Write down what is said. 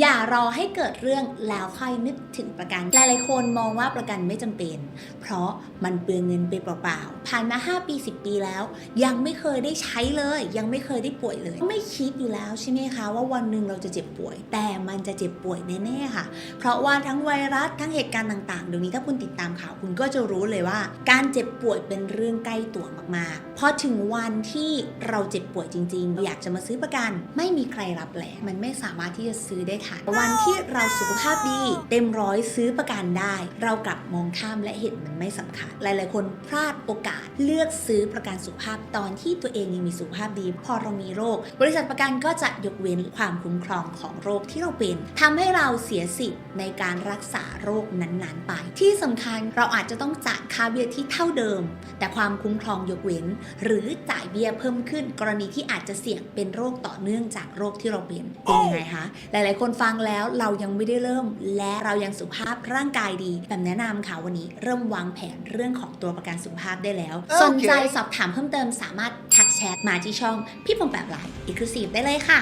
อย่ารอให้เกิดเรื่องแล้วค่อยนึกถึงประกัน หลายๆคนมองว่าประกันไม่จำเป็น เพราะมันเปลืองเงินไปเปล่าๆ ผ่านมา 5 ปี 10 ปีแล้ว ยังไม่เคยได้ใช้เลย ยังไม่เคยได้ป่วยเลย ไม่คิดอยู่แล้วใช่ไหมคะ ว่าวันหนึ่งเราจะเจ็บป่วย แต่มันจะเจ็บป่วยแน่ๆค่ะ เพราะว่าทั้งไวรัสทั้งเหตุการณ์ต่างๆเดี๋ยวนี้ถ้าคุณติดตามข่าวคุณก็จะรู้เลยว่า การเจ็บป่วยเป็นเรื่องใกล้ตัวมากๆพอถึงวันที่เราเจ็บป่วยจริง ๆ อยากจะมาซื้อประกัน ไม่มีใครรับแหละมันไม่สามารถที่จะซื้อได้ทันวันที่เราสุขภาพดี เต็มร้อยซื้อประกันได้ เรากลับมองข้ามและเห็นมันไม่สำคัญ หลาย ๆ คนพลาดโอกาสเลือกซื้อประกันสุขภาพตอนที่ตัวเองยังมีสุขภาพดี พอเรามีโรค บริษัทประกันก็จะยกเว้นความคุ้มครองของโรคที่เราเป็นทำให้เราเสียสิทธิ์ในการรักษาโรคนั้นๆ ไป ที่สำคัญเราอาจจะต้องจ่ายค่าเบี้ยที่เท่าเดิม แต่ความคุ้มครองยกเว้น หรือจ่ายเบี้ยเพิ่มขึ้น กรณีที่อาจจะเสี่ยงเป็นโรคต่อเนื่องจากโรคที่เราเป็นเป็นยังไงคะหลายๆคนฟังแล้วเรายังไม่ได้เริ่ม และเรายังสุขภาพร่างกายดีแบบแนะนำค่ะวันนี้เริ่มวางแผนเรื่องของตัวประกันสุขภาพได้แล้วโอเคสนใจสอบถามเพิ่มเติมสามารถทักแชทมาที่ช่องพี่ปมแบบไลน์อีกคือสีได้เลยค่ะ